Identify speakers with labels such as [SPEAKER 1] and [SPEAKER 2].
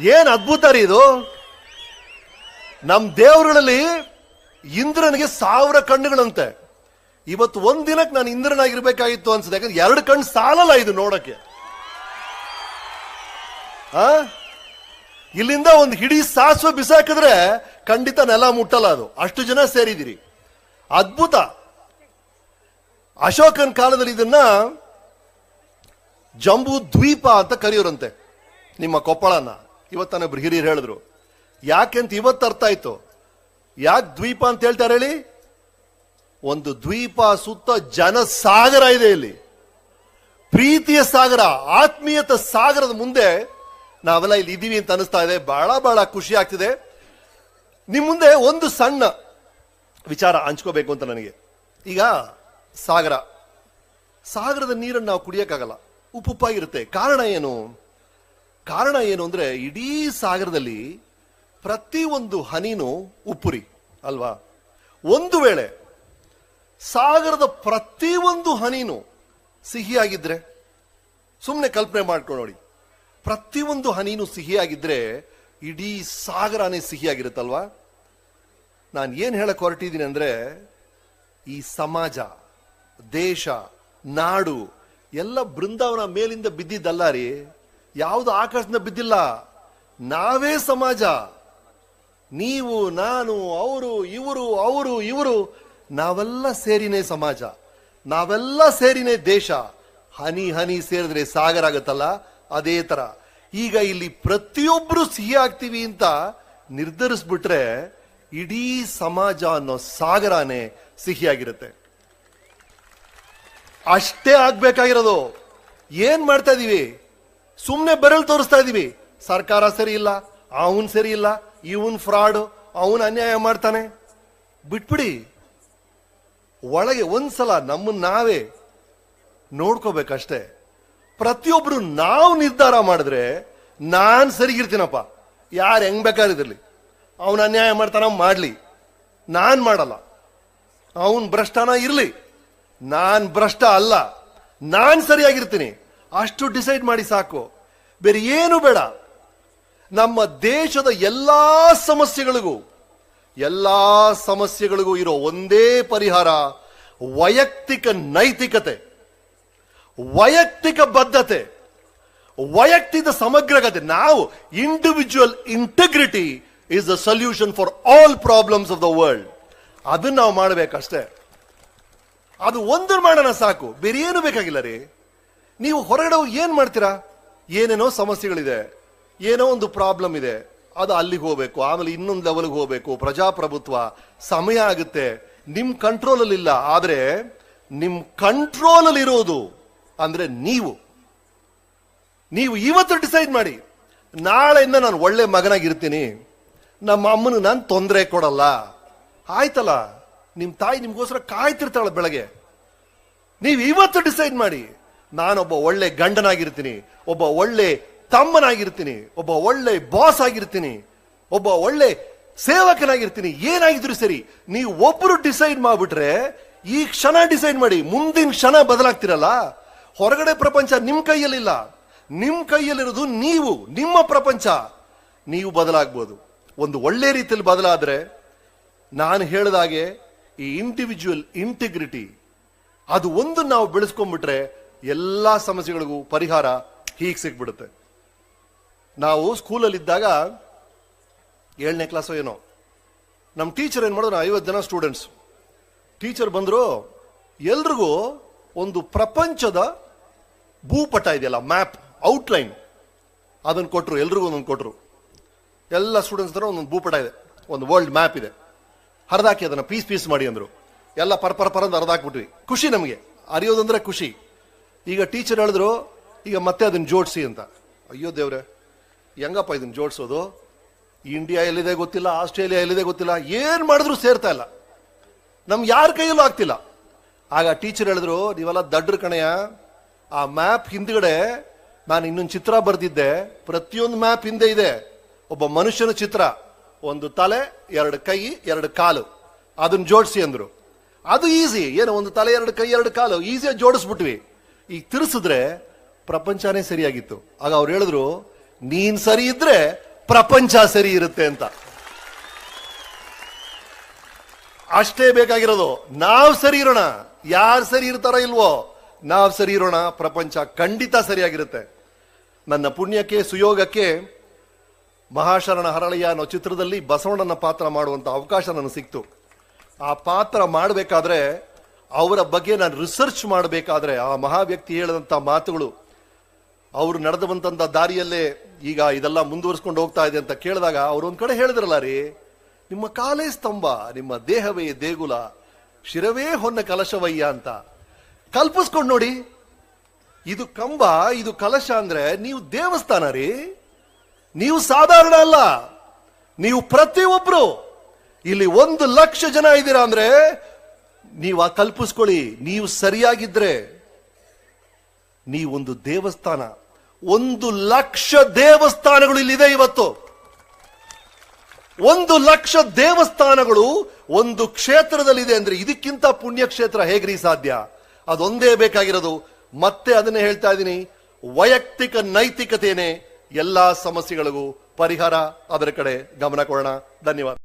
[SPEAKER 1] ಏನ್ ಅದ್ಭುತ ರೀ ಇದು? ನಮ್ ದೇವರುಗಳಲ್ಲಿ ಇಂದ್ರನಿಗೆ ಸಾವಿರ ಕಣ್ಣುಗಳಂತೆ. ಇವತ್ತು ಒಂದ್ ದಿನಕ್ಕೆ ನಾನು ಇಂದ್ರನಾಗಿರ್ಬೇಕಾಗಿತ್ತು ಅನ್ಸುತ್ತೆ, ಯಾಕಂದ್ರೆ ಎರಡು ಕಣ್ಣು ಸಾಲಲ್ಲ ಇದು ನೋಡಕ್ಕೆ. ಆ? ಇಲ್ಲಿಂದ ಒಂದು ಹಿಡಿ ಸಾಸಿವೆ ಬಿಸಾಕಿದ್ರೆ ಖಂಡಿತ ನೆಲ ಮುಟ್ಟಲ್ಲ ಅದು. ಅಷ್ಟು ಜನ ಸೇರಿದಿರಿ ಅದ್ಭುತ. ಅಶೋಕನ್ ಕಾಲದಲ್ಲಿ ಇದನ್ನ ಜಂಬೂ ದ್ವೀಪ ಅಂತ ಕರೆಯೋರಂತೆ, ನಿಮ್ಮ ಕೊಪ್ಪಳನ. ಇವತ್ತನ ಹಿರಿಯರು ಹೇಳಿದ್ರು. ಯಾಕೆಂತ ಇವತ್ತು ಅರ್ಥ ಆಯ್ತು. ಯಾಕೆ ದ್ವೀಪ ಅಂತ ಹೇಳ್ತಾರೆ ಹೇಳಿ? ಒಂದು ದ್ವೀಪ ಸುತ್ತ ಜನ ಸಾಗರ ಇದೆ ಇಲ್ಲಿ. ಪ್ರೀತಿಯ ಸಾಗರ, ಆತ್ಮೀಯತ ಸಾಗರದ ಮುಂದೆ ನಾವೆಲ್ಲ ಇಲ್ಲಿ ಇದ್ದೀವಿ ಅಂತ ಅನಿಸ್ತಾ ಇದೆ. ಬಹಳ ಬಹಳ ಖುಷಿ ಆಗ್ತಿದೆ. ನಿಮ್ಮ ಮುಂದೆ ಒಂದು ಸಣ್ಣ ವಿಚಾರ ಹಂಚ್ಕೋಬೇಕು ಅಂತ ನನಗೆ. ಈಗ ಸಾಗರ. ಸಾಗರದ ನೀರನ್ನು ನಾವು ಕುಡಿಯೋಕ್ಕಾಗಲ್ಲ. ಉಪ್ಪುಪ್ಪಾಗಿರುತ್ತೆ ಕಾರಣ ಏನು? ಕಾರಣ ಏನು ಅಂದ್ರೆ ಇಡೀ ಸಾಗರದಲ್ಲಿ ಪ್ರತಿ ಒಂದು ಹನಿನೂ ಉಪ್ಪುರಿ, ಅಲ್ವಾ? ಒಂದು ವೇಳೆ ಸಾಗರದ ಪ್ರತಿಯೊಂದು ಹನಿನೂ ಸಿಹಿಯಾಗಿದ್ರೆ ಸುಮ್ಮನೆ ಕಲ್ಪನೆ ಮಾಡ್ಕೊಂಡು ನೋಡಿ. ಪ್ರತಿಯೊಂದು ಹನಿನೂ ಸಿಹಿಯಾಗಿದ್ರೆ ಇಡೀ ಸಾಗರನೇ ಸಿಹಿಯಾಗಿರುತ್ತಲ್ವಾ? ನಾನು ಏನು ಹೇಳಕ್ಕೆ ಹೊರಟಿದ್ದೀನಿ ಅಂದರೆ, ಈ ಸಮಾಜ, ದೇಶ, ನಾಡು, ಎಲ್ಲ ಬೃಂದಾವನ ಮೇಲಿಂದ ಬಿದ್ದಿದ್ದಲ್ಲ ರೀ ಯಾವುದು ಆಕಾಶದಿಂದ ಬಿದ್ದಿಲ್ಲ. ನಾವೇ ಸಮಾಜ. ನೀವು, ನಾನು, ಅವರು, ಇವರು ಅವರು, ಇವರು, ನಾವೆಲ್ಲ ಸೇರಿನೇ ಸಮಾಜ. ನಾವೆಲ್ಲ ಸೇರಿನೇ ದೇಶ. ಹನಿ ಹನಿ ಸೇರಿದ್ರೆ ಸಾಗರ ಆಗುತ್ತಲ್ಲ? ಅದೇ ತರ. ಈಗ ಇಲ್ಲಿ ಪ್ರತಿಯೊಬ್ರು ಸಿಹಿ ಆಗ್ತೀವಿ ಅಂತ ನಿರ್ಧರಿಸ್ಬಿಟ್ರೆ ಇಡೀ ಸಮಾಜ ಅನ್ನೋ ಸಾಗರನೇ ಸಿಹಿಯಾಗಿರುತ್ತೆ ಅಷ್ಟೇ ಆಗ್ಬೇಕಾಗಿರೋದು. ಏನ್ ಮಾಡ್ತಾ ಇದೀವಿ? ಸುಮ್ನೆ ಬೆರಳು ತೋರಿಸ್ತಾ ಇದೀವಿ. ಸರ್ಕಾರ ಸರಿ ಇಲ್ಲ, ಅವನ್ ಸರಿ ಇಲ್ಲ, ಇವನ್ ಫ್ರಾಡ್ ಅವನ್ ಅನ್ಯಾಯ ಮಾಡ್ತಾನೆ. ಬಿಟ್ಬಿಡಿ. ಒಳಗೆ ಒಂದ್ಸಲ ನಮ್ಮನ್ನ ನಾವೇ ನೋಡ್ಕೋಬೇಕಷ್ಟೇ. ಪ್ರತಿಯೊಬ್ರು ನಾವು ನಿರ್ಧಾರ ಮಾಡಿದ್ರೆ ನಾನ್ ಸರಿಗಿರ್ತೀನಪ್ಪ. ಯಾರು ಹೆಂಗ್ ಬೇಕಾರಿದಿರ್ಲಿ ಅವನ ಅನ್ಯಾಯ ಮಾಡ್ತಾನ ಮಾಡ್ಲಿ. ನಾನ್ ಮಾಡಲ್ಲ. ಅವನ್ ಭ್ರಷ್ಟನ ಇರ್ಲಿ. ನಾನ್ ಭ್ರಷ್ಟ ಅಲ್ಲ. ನಾನ್ ಸರಿಯಾಗಿರ್ತೀನಿ. ಅಷ್ಟು ಡಿಸೈಡ್ ಮಾಡಿ ಸಾಕು. ಬೇರೆ ಏನು ಬೇಡ. ನಮ್ಮ ದೇಶದ ಎಲ್ಲಾ ಸಮಸ್ಯೆಗಳಿಗೂ, ಎಲ್ಲ ಸಮಸ್ಯೆಗಳಿಗೂ ಇರೋ ಒಂದೇ ಪರಿಹಾರ ವೈಯಕ್ತಿಕ ನೈತಿಕತೆ, ವೈಯಕ್ತಿಕ ಬದ್ಧತೆ, ವೈಯಕ್ತಿಕ ಸಮಗ್ರಗತೆ. ನಾವು individual integrity is the solution for all problems of the world ಅದನ್ನ ನಾವು ಮಾಡಬೇಕಷ್ಟೇ. ಅದು ಒಂದನ್ನು ಮಾಡೋಣ ಸಾಕು. ಬೇರೆ ಏನು ಬೇಕಾಗಿಲ್ಲ ರೀ? ನೀವು ಹೊರಗಡೆ ಹೋಗಿ ಏನು ಮಾಡ್ತೀರಾ? ಏನೇನೋ ಸಮಸ್ಯೆಗಳಿದೆ, ಏನೋ ಒಂದು ಪ್ರಾಬ್ಲಮ್ ಇದೆ, ಅದು ಅಲ್ಲಿಗೆ ಹೋಗ್ಬೇಕು, ಆಮೇಲೆ ಇನ್ನೊಂದು ಲೆವೆಲ್ಗೆ ಹೋಗ್ಬೇಕು. ಪ್ರಜಾಪ್ರಭುತ್ವ ಸಮಯ ಆಗುತ್ತೆ. ನಿಮ್ಮ ಕಂಟ್ರೋಲ್ ಅಲ್ಲಿ ಇಲ್ಲ. ಆದ್ರೆ ನಿಮ್ಮ ಕಂಟ್ರೋಲಲ್ಲಿ ಇರೋದು ಅಂದರೆ ನೀವು. ನೀವು ಇವತ್ತು ಡಿಸೈಡ್ ಮಾಡಿ. ನಾಳೆಯಿಂದ ನಾನು ಒಳ್ಳೆ ಮಗನಾಗಿರ್ತೀನಿ. ನಮ್ಮ ಅಮ್ಮನ ನಾನು ತೊಂದರೆ ಕೊಡಲ್ಲ. ಆಯ್ತಲ್ಲ? ನಿಮ್ಮ ತಾಯಿ ನಿಮಗೋಸ್ಕರ ಕಾಯ್ತಿರ್ತಾಳೆ ಬೆಳಗ್ಗೆ. ನೀವು ಇವತ್ತು ಡಿಸೈಡ್ ಮಾಡಿ. ನಾನೊಬ್ಬ ಒಳ್ಳೆ ಗಂಡನಾಗಿರ್ತೀನಿ, ಒಬ್ಬ ಒಳ್ಳೆ ತಮ್ಮನಾಗಿರ್ತೀನಿ, ಒಬ್ಬ ಒಳ್ಳೆ ಬಾಸ್ ಆಗಿರ್ತೀನಿ, ಒಬ್ಬ ಒಳ್ಳೆ ಸೇವಕನಾಗಿರ್ತೀನಿ, ಏನಾಗಿದ್ರು ಸರಿ, ನೀವು ಒಬ್ರು ಡಿಸೈಡ್ ಮಾಡ್ಬಿಟ್ರೆ, ಈ ಕ್ಷಣ ಡಿಸೈಡ್ ಮಾಡಿ, ಮುಂದಿನ ಕ್ಷಣ ಬದಲಾಗ್ತಿರಲ್ಲ? ಹೊರಗಡೆ ಪ್ರಪಂಚ ನಿಮ್ ಕೈಯಲ್ಲಿಲ್ಲ. ನಿಮ್ ಕೈಯಲ್ಲಿರೋದು ನೀವು, ನಿಮ್ಮ ಪ್ರಪಂಚ. ನೀವು ಬದಲಾಗ್ಬೋದು. ಒಂದು ಒಳ್ಳೆ ರೀತಿಯಲ್ಲಿ ಬದಲಾದ್ರೆ, ನಾನು ಹೇಳಿದಾಗೆ ಈ ಇಂಡಿವಿಜುವಲ್ ಇಂಟಿಗ್ರಿಟಿ ಅದು ಒಂದು ನಾವು ಬೆಳೆಸ್ಕೊಂಡ್ಬಿಟ್ರೆ ಎಲ್ಲಾ ಸಮಸ್ಯೆಗಳಿಗೂ ಪರಿಹಾರ ಹೀಗೆ ಸಿಕ್ಬಿಡುತ್ತೆ ನಾವು ಸ್ಕೂಲಲ್ಲಿದ್ದಾಗ ಏಳನೇ ಕ್ಲಾಸು ಏನೋ ನಮ್ಮ ಟೀಚರ್ ಏನು ಮಾಡಿದ್ರು, ಐವತ್ತು ಜನ ಸ್ಟೂಡೆಂಟ್ಸ್ ಟೀಚರ್ ಬಂದರು, ಎಲ್ರಿಗೂ ಒಂದು ಪ್ರಪಂಚದ ಭೂಪಟ ಇದೆಯಲ್ಲ ಮ್ಯಾಪ್ ಔಟ್ಲೈನ್ ಅದನ್ನು ಕೊಟ್ಟರು ಎಲ್ರಿಗೂ ಒಂದೊಂದು ಕೊಟ್ಟರು ಎಲ್ಲ ಸ್ಟೂಡೆಂಟ್ಸ್ ಹತ್ರ ಒಂದೊಂದು ಭೂಪಟ ಇದೆ, ಒಂದು ವರ್ಲ್ಡ್ ಮ್ಯಾಪ್ ಇದೆ. ಹರಿದಾಕಿ ಅದನ್ನು ಪೀಸ್ ಪೀಸ್ ಮಾಡಿ ಅಂದರು. ಎಲ್ಲ ಪರ ಪರ ಪರ ಅಂತ ಹರಿದಾಕ್ಬಿಟ್ವಿ. ಖುಷಿ ನಮಗೆ, ಅರಿಯೋದಂದ್ರೆ ಖುಷಿ. ಈಗ ಟೀಚರ್ ಹೇಳಿದ್ರು, ಈಗ ಮತ್ತೆ ಅದನ್ನ ಜೋಡಿಸಿ ಅಂತ. ಅಯ್ಯೋ ದೇವ್ರೆ, ಹೆಂಗಪ್ಪ ಇದನ್ನ ಜೋಡಿಸೋದು? ಇಂಡಿಯಾ ಎಲ್ಲಿದೆ ಗೊತ್ತಿಲ್ಲ ಆಸ್ಟ್ರೇಲಿಯಾ ಎಲ್ಲಿದೆ ಗೊತ್ತಿಲ್ಲ, ಏನು ಮಾಡಿದ್ರು ಸೇರ್ತಾ ಇಲ್ಲ. ನಮ್ಗೆ ಯಾರ ಕೈಯಲ್ಲೂ ಆಗ್ತಿಲ್ಲ. ಆಗ ಟೀಚರ್ ಹೇಳಿದ್ರು, ನೀವೆಲ್ಲ ದಡ್ರ ಕಣೆಯ ಆ ಮ್ಯಾಪ್ ಹಿಂದ್ಗಡೆ ನಾನು ಇನ್ನೊಂದು ಚಿತ್ರ ಬರೆದಿದ್ದೆ, ಪ್ರತಿಯೊಂದು ಮ್ಯಾಪ್ ಹಿಂದೆ ಇದೆ. ಒಬ್ಬ ಮನುಷ್ಯನ ಚಿತ್ರ, ಒಂದು ತಲೆ, ಎರಡು ಕೈ, ಎರಡು ಕಾಲು. ಅದನ್ನ ಜೋಡಿಸಿ ಅಂದ್ರು. ಅದು ಈಸಿ ಏನು ಒಂದು ತಲೆ, ಎರಡು ಕೈ, ಎರಡು ಕಾಲು ಈಸಿಯಾಗಿ ಜೋಡಿಸ್ಬಿಟ್ವಿ. ಈಗ ತಿರ್ಸಿದ್ರೆ ಪ್ರಪಂಚನೇ ಸರಿಯಾಗಿತ್ತು. ಆಗ ಅವ್ರು ಹೇಳಿದ್ರು, ನೀನ್ ಸರಿ ಇದ್ರೆ ಪ್ರಪಂಚ ಸರಿ ಇರುತ್ತೆ ಅಂತ. ಅಷ್ಟೇ ಬೇಕಾಗಿರೋದು, ನಾವ್ ಸರಿ ಇರೋಣ. ಯಾರು ಸರಿ ಇರ್ತಾರೋ ಇಲ್ವೋ, ನಾವ್ ಸರಿ ಇರೋಣ. ಪ್ರಪಂಚ ಖಂಡಿತ ಸರಿಯಾಗಿರುತ್ತೆ. ನನ್ನ ಪುಣ್ಯಕ್ಕೆ, ಸುಯೋಗಕ್ಕೆ ಮಹಾಶರಣ ಹರಳಯ್ಯ ಅನ್ನೋ ಚಿತ್ರದಲ್ಲಿ ಬಸವಣ್ಣನ ಪಾತ್ರ ಮಾಡುವಂತ ಅವಕಾಶ ನನಗೆ ಸಿಕ್ತು. ಆ ಪಾತ್ರ ಮಾಡಬೇಕಾದ್ರೆ ಅವರ ಬಗ್ಗೆ ನಾನು ರಿಸರ್ಚ್ ಮಾಡಬೇಕಾದ್ರೆ ಆ ಮಹಾ ವ್ಯಕ್ತಿ ಹೇಳಿದಂತ ಮಾತುಗಳು, ಅವರು ನಡೆದು ಬಂದಂತ ದಾರಿಯಲ್ಲೇ ಈಗ ಇದೆಲ್ಲ ಮುಂದುವರಿಸ್ಕೊಂಡು ಹೋಗ್ತಾ ಇದೆ ಅಂತ ಕೇಳಿದಾಗ ಅವರು ಒಂದು ಕಡೆ ಹೇಳಿದ್ರಲ್ಲ ರೀ, ನಿಮ್ಮ ಕಾಲೇ ಸ್ತಂಭ, ನಿಮ್ಮ ದೇಹವೇ ದೇಗುಲ, ಶಿರವೇ ಹೊನ್ನ ಕಲಶವಯ್ಯ ಅಂತ. ಕಲ್ಪಿಸ್ಕೊಂಡು ನೋಡಿ, ಇದು ಕಂಬ, ಇದು ಕಲಶ ಅಂದ್ರೆ ನೀವು ದೇವಸ್ಥಾನ ರೀ, ನೀವು ಸಾಧಾರಣ ಅಲ್ಲ, ನೀವು ಪ್ರತಿಯೊಬ್ರು, ಇಲ್ಲಿ ಒಂದು ಲಕ್ಷ ಜನ ಇದ್ದೀರಾ ಅಂದ್ರೆ ನೀವು ಕಲ್ಪಿಸ್ಕೊಳ್ಳಿ, ನೀವು ಸರಿಯಾಗಿದ್ರೆ ನೀವೊಂದು ದೇವಸ್ಥಾನ. ಒಂದು ಲಕ್ಷ ದೇವಸ್ಥಾನಗಳು ಇಲ್ಲಿದೆ ಇವತ್ತು. ಒಂದು ಲಕ್ಷ ದೇವಸ್ಥಾನಗಳು ಒಂದು ಕ್ಷೇತ್ರದಲ್ಲಿದೆ ಅಂದ್ರೆ ಇದಕ್ಕಿಂತ ಪುಣ್ಯಕ್ಷೇತ್ರ ಹೇಗ್ರಿ ಸಾಧ್ಯ? ಅದೊಂದೇ ಬೇಕಾಗಿರೋದು. ಮತ್ತೆ ಅದನ್ನೇ ಹೇಳ್ತಾ ಇದ್ದೀನಿ. ವೈಯಕ್ತಿಕ ನೈತಿಕತೆಯೇ ಎಲ್ಲಾ ಸಮಸ್ಯೆಗಳಿಗೂ ಪರಿಹಾರ. ಅದರ ಕಡೆ ಗಮನ ಕೊಡೋಣ. ಧನ್ಯವಾದ.